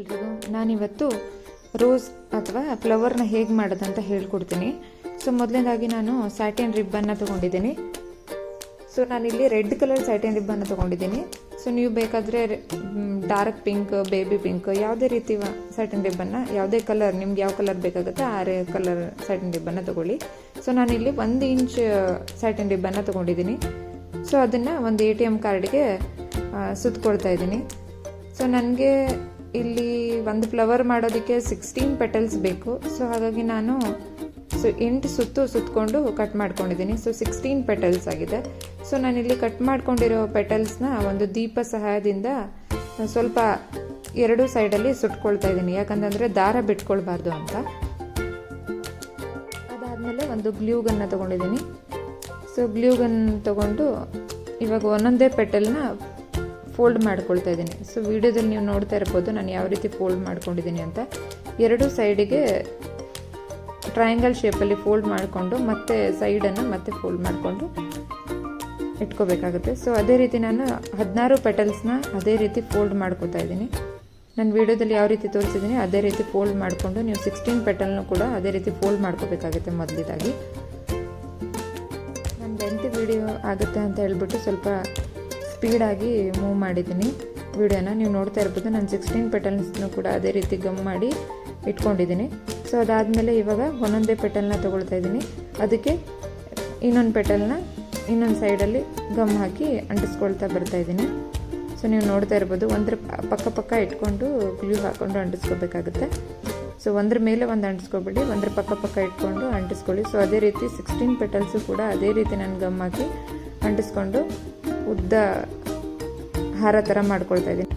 ಎಲ್ರಿಗೂ ನಾನಿವತ್ತು ರೋಸ್ ಅಥವಾ ಫ್ಲವರ್ನ ಹೇಗೆ ಮಾಡೋದಂತ ಹೇಳ್ಕೊಡ್ತೀನಿ. ಸೊ, ಮೊದಲನೇದಾಗಿ ನಾನು ಸ್ಯಾಟಿನ್ ರಿಬ್ಬನ್ನ ತೊಗೊಂಡಿದ್ದೀನಿ. ಸೊ, ನಾನಿಲ್ಲಿ ರೆಡ್ ಕಲರ್ ಸ್ಯಾಟಿನ್ ರಿಬ್ಬನ್ನು ತೊಗೊಂಡಿದ್ದೀನಿ. ಸೊ, ನೀವು ಬೇಕಾದರೆ ಡಾರ್ಕ್ ಪಿಂಕ್ ಬೇಬಿ ಪಿಂಕ್ ಯಾವುದೇ ರೀತಿ ಸ್ಯಾಟಿನ್ ರಿಬ್ಬನ್ನು ಯಾವುದೇ ಕಲರ್, ನಿಮ್ಗೆ ಯಾವ ಕಲರ್ ಬೇಕಾಗುತ್ತೆ ಆ ಕಲರ್ ಸ್ಯಾಟಿನ್ ರಿಬ್ಬನ್ನು ತೊಗೊಳ್ಳಿ. ಸೊ, ನಾನಿಲ್ಲಿ ಒಂದು ಇಂಚ್ ಸ್ಯಾಟಿನ್ ರಿಬ್ಬನ್ನು ತೊಗೊಂಡಿದ್ದೀನಿ. ಸೊ, ಅದನ್ನು ಒಂದು ಎ ಟಿ ಎಂ ಕಾರ್ಡ್ಗೆ ಸುತ್ತಕೊಳ್ತಾ ಇದ್ದೀನಿ. ಸೊ, ನನಗೆ ಇಲ್ಲಿ ಒಂದು ಫ್ಲವರ್ ಮಾಡೋದಕ್ಕೆ ಸಿಕ್ಸ್ಟೀನ್ ಪೆಟಲ್ಸ್ ಬೇಕು. ಸೊ ಹಾಗಾಗಿ ನಾನು ಸೊ, ಎಂಟು ಸುತ್ತು ಸುತ್ತಕೊಂಡು ಕಟ್ ಮಾಡ್ಕೊಂಡಿದ್ದೀನಿ. ಸೊ ಸಿಕ್ಸ್ಟೀನ್ ಪೆಟಲ್ಸ್ ಆಗಿದೆ. ಸೊ ನಾನಿಲ್ಲಿ ಕಟ್ ಮಾಡ್ಕೊಂಡಿರೋ ಪೆಟಲ್ಸ್ನ ಒಂದು ದೀಪ ಸಹಾಯದಿಂದ ಸ್ವಲ್ಪ ಎರಡು ಸೈಡಲ್ಲಿ ಸುಟ್ಕೊಳ್ತಾ ಇದ್ದೀನಿ. ಯಾಕಂತಂದರೆ ದಾರ ಬಿಟ್ಕೊಳ್ಬಾರ್ದು ಅಂತ. ಅದಾದಮೇಲೆ ಒಂದು ಗ್ಲೂ ಗನ್ನ ತೊಗೊಂಡಿದ್ದೀನಿ. ಸೊ ಗ್ಲೂ ಗನ್ ತೊಗೊಂಡು ಇವಾಗ ಒಂದೊಂದೇ ಪೆಟಲ್ನ ಫೋಲ್ಡ್ ಮಾಡ್ಕೊಳ್ತಾ ಇದ್ದೀನಿ. ಸೊ ವಿಡಿಯೋದಲ್ಲಿ ನೀವು ನೋಡ್ತಾ ಇರ್ಬೋದು ನಾನು ಯಾವ ರೀತಿ ಫೋಲ್ಡ್ ಮಾಡ್ಕೊಂಡಿದ್ದೀನಿ ಅಂತ. ಎರಡು ಸೈಡಿಗೆ ಟ್ರಯಾಂಗಲ್ ಶೇಪಲ್ಲಿ ಫೋಲ್ಡ್ ಮಾಡಿಕೊಂಡು ಮತ್ತೆ ಸೈಡನ್ನು ಮತ್ತೆ ಫೋಲ್ಡ್ ಮಾಡಿಕೊಂಡು ಇಟ್ಕೋಬೇಕಾಗುತ್ತೆ. ಸೊ ಅದೇ ರೀತಿ ನಾನು ಹದಿನಾರು ಪೆಟಲ್ಸ್ನ ಅದೇ ರೀತಿ ಫೋಲ್ಡ್ ಮಾಡ್ಕೋತಾ ಇದ್ದೀನಿ. ನಾನು ವಿಡಿಯೋದಲ್ಲಿ ಯಾವ ರೀತಿ ತೋರಿಸಿದ್ದೀನಿ, ಅದೇ ರೀತಿ ಫೋಲ್ಡ್ ಮಾಡಿಕೊಂಡು ನೀವು ಸಿಕ್ಸ್ಟೀನ್ ಪೆಟಲ್ನು ಕೂಡ ಅದೇ ರೀತಿ ಫೋಲ್ಡ್ ಮಾಡ್ಕೋಬೇಕಾಗುತ್ತೆ ಮೊದಲಿದಾಗಿ. ನನ್ನ ಲೆಂತ್ ವಿಡಿಯೋ ಆಗುತ್ತೆ ಅಂತ ಹೇಳ್ಬಿಟ್ಟು ಸ್ವಲ್ಪ ಸ್ಪೀಡಾಗಿ ಮೂವ್ ಮಾಡಿದ್ದೀನಿ. ವಿಡಿಯೋನ ನೀವು ನೋಡ್ತಾ ಇರ್ಬೋದು. ನಾನು ಸಿಕ್ಸ್ಟೀನ್ ಪೆಟಲ್ಸ್ನು ಕೂಡ ಅದೇ ರೀತಿ ಗಮ್ ಮಾಡಿ ಇಟ್ಕೊಂಡಿದ್ದೀನಿ. ಸೊ ಅದಾದಮೇಲೆ ಇವಾಗ ಒಂದೊಂದೇ ಪೆಟಲ್ನ ತೊಗೊಳ್ತಾ ಇದ್ದೀನಿ. ಅದಕ್ಕೆ ಇನ್ನೊಂದು ಪೆಟಲ್ನ ಇನ್ನೊಂದು ಸೈಡಲ್ಲಿ ಗಮ್ ಹಾಕಿ ಅಂಟಿಸ್ಕೊಳ್ತಾ ಬರ್ತಾ ಇದ್ದೀನಿ. ಸೊ ನೀವು ನೋಡ್ತಾ ಇರ್ಬೋದು. ಒಂದರ ಪಕ್ಕ ಪಕ್ಕ ಇಟ್ಕೊಂಡು ಗ್ಲೂ ಹಾಕ್ಕೊಂಡು ಅಂಟಿಸ್ಕೋಬೇಕಾಗುತ್ತೆ. ಸೊ ಒಂದ್ರ ಮೇಲೆ ಒಂದು ಅಂಟಿಸ್ಕೊಬಿಡಿ. ಒಂದರ ಪಕ್ಕ ಪಕ್ಕ ಇಟ್ಕೊಂಡು ಅಂಟಿಸ್ಕೊಳ್ಳಿ. ಸೊ ಅದೇ ರೀತಿ ಸಿಕ್ಸ್ಟೀನ್ ಪೆಟಲ್ಸು ಕೂಡ ಅದೇ ರೀತಿ ನಾನು ಗಮ್ ಹಾಕಿ ಅಂಟಿಸ್ಕೊಂಡು ಉದ್ದ ಹಾರ ಥರ ಮಾಡ್ಕೊಳ್ತಾ ಇದ್ದೀನಿ.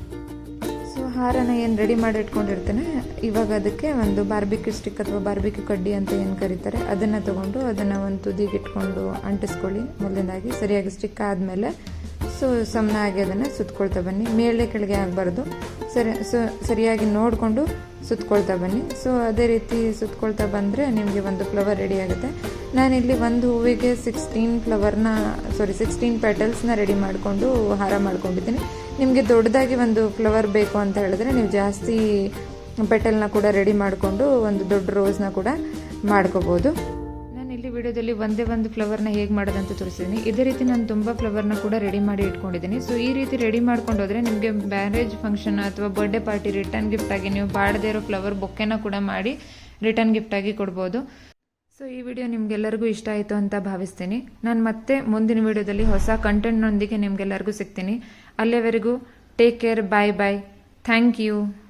ಸೊ ಹಾರನ ಏನು ರೆಡಿ ಮಾಡಿ ಇಟ್ಕೊಂಡಿರ್ತೇನೆ, ಇವಾಗ ಅದಕ್ಕೆ ಒಂದು ಬಾರ್ಬಿಕ್ಯೂ ಸ್ಟಿಕ್ ಅಥವಾ ಬಾರ್ಬಿಕ್ಯೂ ಕಡ್ಡಿ ಅಂತ ಏನು ಕರೀತಾರೆ, ಅದನ್ನು ತೊಗೊಂಡು ಅದನ್ನು ಒಂದು ತುದಿಗೆ ಇಟ್ಕೊಂಡು ಅಂಟಿಸ್ಕೊಳ್ಳಿ. ಮೊದಲನೇದಾಗಿ ಸರಿಯಾಗಿ ಸ್ಟಿಕ್ ಆದಮೇಲೆ ಸೊ ಸಮನಾಗಿ ಅದನ್ನು ಸುತ್ತಕೊಳ್ತಾ ಬನ್ನಿ. ಮೇಲೆ ಕೆಳಗೆ ಆಗಬಾರ್ದು. ಸರಿ, ಸೊ ಸರಿಯಾಗಿ ನೋಡಿಕೊಂಡು ಸುತ್ತಕೊಳ್ತಾ ಬನ್ನಿ. ಸೊ ಅದೇ ರೀತಿ ಸುತ್ತಕೊಳ್ತಾ ಬಂದರೆ ನಿಮಗೆ ಒಂದು ಫ್ಲವರ್ ರೆಡಿ ಆಗುತ್ತೆ. ನಾನಿಲ್ಲಿ ಒಂದು ಹೂವಿಗೆ ಸಿಕ್ಸ್ಟೀನ್ ಫ್ಲವರ್ನ ಸಾರಿ ಸಿಕ್ಸ್ಟೀನ್ ಪೆಟಲ್ಸ್ನ ರೆಡಿ ಮಾಡಿಕೊಂಡು ಹಾರ ಮಾಡ್ಕೊಂಡಿದ್ದೀನಿ. ನಿಮಗೆ ದೊಡ್ಡದಾಗಿ ಒಂದು ಫ್ಲವರ್ ಬೇಕು ಅಂತ ಹೇಳಿದ್ರೆ ನೀವು ಜಾಸ್ತಿ ಪೆಟಲ್ನ ಕೂಡ ರೆಡಿ ಮಾಡಿಕೊಂಡು ಒಂದು ದೊಡ್ಡ ರೋಸ್ನ ಕೂಡ ಮಾಡ್ಕೋಬೋದು. ವಿಡಿಯೋದಲ್ಲಿ ಒಂದೇ ಒಂದು ಫ್ಲವರ್ನ ಹೇಗೆ ಮಾಡೋದಂತ ತೋರಿಸಿದ್ದೀನಿ ಇದೇ ರೀತಿ ನಾನು ತುಂಬ ಫ್ಲವರ್ನ ಕೂಡ ರೆಡಿ ಮಾಡಿ ಇಟ್ಕೊಂಡಿದ್ದೀನಿ ಸೊ ಈ ರೀತಿ ರೆಡಿ ಮಾಡ್ಕೊಂಡು ಹೋದರೆ ನಿಮಗೆ ಮ್ಯಾರೇಜ್ ಫಂಕ್ಷನ್ ಅಥವಾ ಬರ್ಡೇ ಪಾರ್ಟಿ ರಿಟರ್ನ್ ಗಿಫ್ಟ್ ಆಗಿ ನೀವು ಬಾಡದೇ ಇರೋ ಫ್ಲವರ್ ಬೊಕ್ಕೆನ ಕೂಡ ಮಾಡಿ ರಿಟರ್ನ್ ಗಿಫ್ಟ್ ಆಗಿ ಕೊಡ್ಬೋದು. ಸೊ ಈ ವಿಡಿಯೋ ನಿಮ್ಗೆಲ್ಲರಿಗೂ ಇಷ್ಟ ಆಯಿತು ಅಂತ ಭಾವಿಸ್ತೀನಿ. ನಾನು ಮತ್ತೆ ಮುಂದಿನ ವಿಡಿಯೋದಲ್ಲಿ ಹೊಸ ಕಂಟೆಂಟ್ನೊಂದಿಗೆ ನಿಮಗೆಲ್ಲರಿಗೂ ಸಿಗ್ತೀನಿ. ಅಲ್ಲಿಯವರೆಗೂ take care bye bye thank you